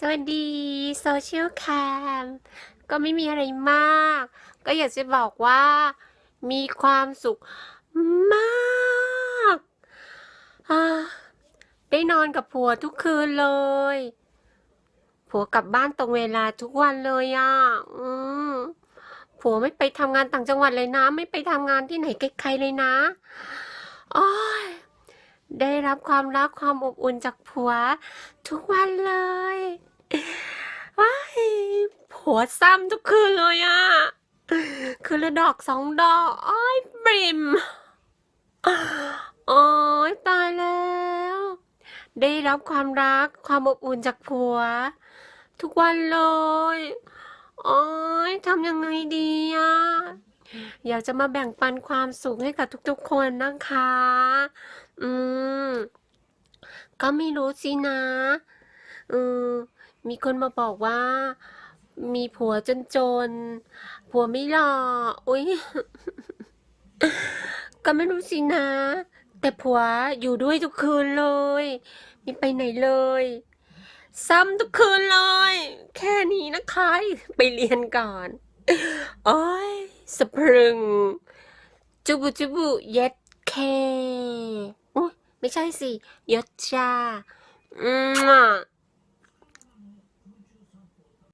สวัสดีโซเชียลแคมก็ไม่มีอะไรมาก ก็อยากจะบอกว่า มีความสุขมากาได้นอนกับผัวทุกคืนเลย ผัวกลับบ้านตรงเวลาทุกวันเลยอะผัวไม่ไปทำงานต่างจังหวัดเลยนะ ไม่ไปทำงานที่ไหนไกลๆเลยนะอ้อย ได้รับความรักความอบอุ่นจากผัว ทุกวันเลยว้ายผัวซ้ำทุกคืนเลยอะคืนละดอกสองดอกอ้อยปริมโอ้ยตายแล้ว ได้รับความรักความอบอุ่นจากผัว ทุกวันเลยโอ้ยทำยังไงดีอะ อยากจะมาแบ่งปันความสุขให้กับทุกๆคนนะคะ อืม ก็ไม่รู้สินะเออมีคนมาบอกว่า มีผัวจนจนๆผัวไม่หล่ออุ้ยก็ไม่รู้สินะ แต่ผัวอยู่ด้วยทุกคืนเลยไม่ไปไหนเลย ซ้ำทุกคืนเลย แค่นี้นะคะ ไปเรียนก่อน โอ้ย สะพรึง จุบุจุบุเย็ดเคอุ้ยไม่ใช่สิยดชาอืม